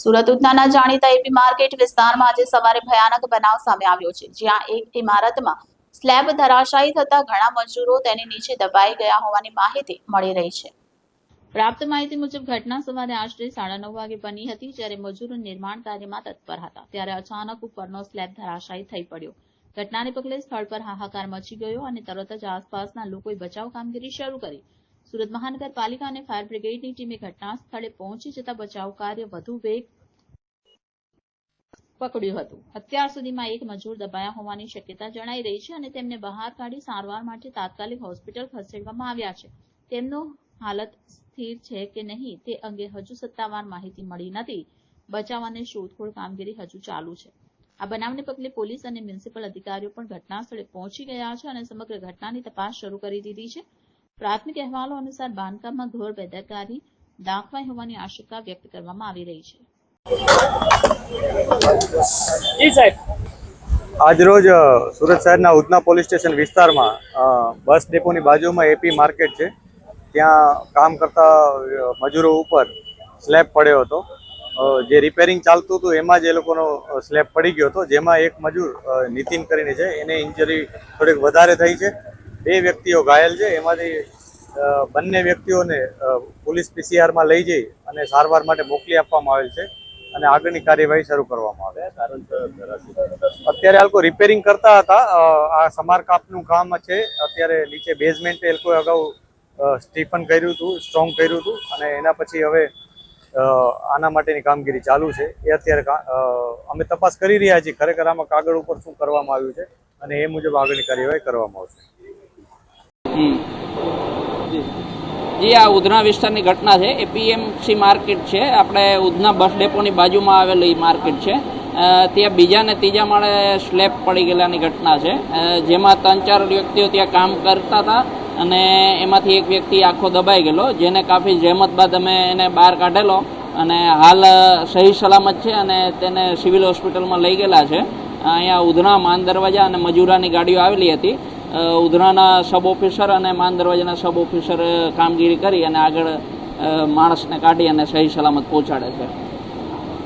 સુરત ઉધનાના જાણીતા AP market વિસ્તારમાં આજે સવારે ભયાનક બનાવ સામે આવ્યો છે, જ્યાં એક ઇમારતમાં સ્લેબ ધરાશાયી થતા ઘણા મજૂરો તેની નીચે દબાઈ ગયા હોવાની માહિતી મળી રહી છે. પ્રાપ્ત માહિતી મુજબ, ઘટના સવારે આશરે સાડા નવ વાગે બની હતી, જ્યારે મજૂરો નિર્માણ કાર્યમાં તત્પર હતા. ત્યારે અચાનક ઉપરનો સ્લેબ ધરાશાયી થઈ પડ્યો. ઘટનાને પગલે સ્થળ પર હાહાકાર મચી ગયો અને તરત જ આસપાસના લોકોએ બચાવ કામગીરી શરૂ કરી. સુરત મહાનગરપાલિકા અને ફાયર બ્રિગેડની ટીમે ઘટના સ્થળે પહોંચી જતા બચાવ કાર્ય વધુ વેગ પકડ્યું હતું. અત્યાર સુધીમાં એક મજૂર દબાયા હોવાની શક્યતા જણાઈ રહી છે અને તેમને બહાર કાઢી સારવાર માટે તાત્કાલિક હોસ્પિટલ ખસેડવામાં આવ્યા છે. તેમનો હાલત સ્થિર છે કે નહીં તે અંગે હજુ સત્તાવાર માહિતી મળી નથી. બચાવ અને શોધખોળ કામગીરી હજુ ચાલુ છે. આ બનાવને પગલે પોલીસ અને મ્યુનિસિપલ અધિકારીઓ પણ ઘટના સ્થળે પહોંચી ગયા છે અને સમગ્ર ઘટનાની તપાસ શરૂ કરી દીધી છે. પ્રાથમિક અહેવાલો અનુસાર બાંધકામમાં ઘોર બેદરકારી દાખવાઈ હોવાની આશંકા વ્યક્ત કરવામાં આવી રહી છે. સાહેબ. આજરોજ સુરત શહેરના ઉધના પોલીસ સ્ટેશન વિસ્તારમાં બસ ડેપોની બાજુમાં એપી માર્કેટ છે. ત્યાં કામ કરતા મજૂરો ઉપર સ્લેબ પડ્યો હતો. જે રિપેરિંગ ચાલતું હતું એમાં જ એ લોકોનો સ્લેબ પડી ગયો હતો જેમાં એક મજૂર અ, નીતિન કરીને છે. એને ઇન્જરી થોડીક વધારે થઈ છે. બે વ્યક્તિઓ ઘાયલ છે. એમાંથી બંને વ્યક્તિઓને પોલીસ પીસીઆરમાં લઈ જઈ અને સારવાર માટે મોકલી આપવામાં આવેલ છે અને આગળની કાર્યવાહી શરૂ કરવામાં આવે અત્યારે લોકો રિપેરિંગ કરતા હતા. આ સમારકાપનું કામ છે. અત્યારે નીચે બેઝમેન્ટ એ લોકોએ અગાઉ સ્ટીફન કર્યું હતું સ્ટ્રોંગ કર્યું હતું અને એના પછી હવે આના માટેની કામગીરી ચાલુ છે. એ અત્યારે અમે તપાસ કરી રહ્યા છીએ. ખરેખર આમાં કાગળ ઉપર શું કરવામાં આવ્યું છે અને એ મુજબ આગળની કાર્યવાહી કરવામાં આવશે. જી. આ ઉધના વિસ્તારની ઘટના છે. એ પીએમસી માર્કેટ છે. આપણે ઉધના બસ ડેપોની બાજુમાં આવેલી માર્કેટ છે. ત્યાં બીજા ને ત્રીજા માળે સ્લેબ પડી ગયેલાની ઘટના છે. જેમાં ત્રણ ચાર વ્યક્તિઓ ત્યાં કામ કરતા હતા અને એમાંથી એક વ્યક્તિ આખો દબાઈ ગયેલો, જેને કાફી જહેમત બાદ અમે એને બહાર કાઢેલો અને હાલ સહી સલામત છે અને તેને સિવિલ હોસ્પિટલમાં લઈ ગયેલા છે. અહીંયા ઉધના માન દરવાજા અને મજૂરાની ગાડીઓ આવેલી હતી. ઉધનાના સબ ઓફિસર અને માન દરવાજાના સબ ઓફિસર કામગીરી કરી અને આગળ માણસને કાઢી અને સહી સલામત પહોંચાડે છે.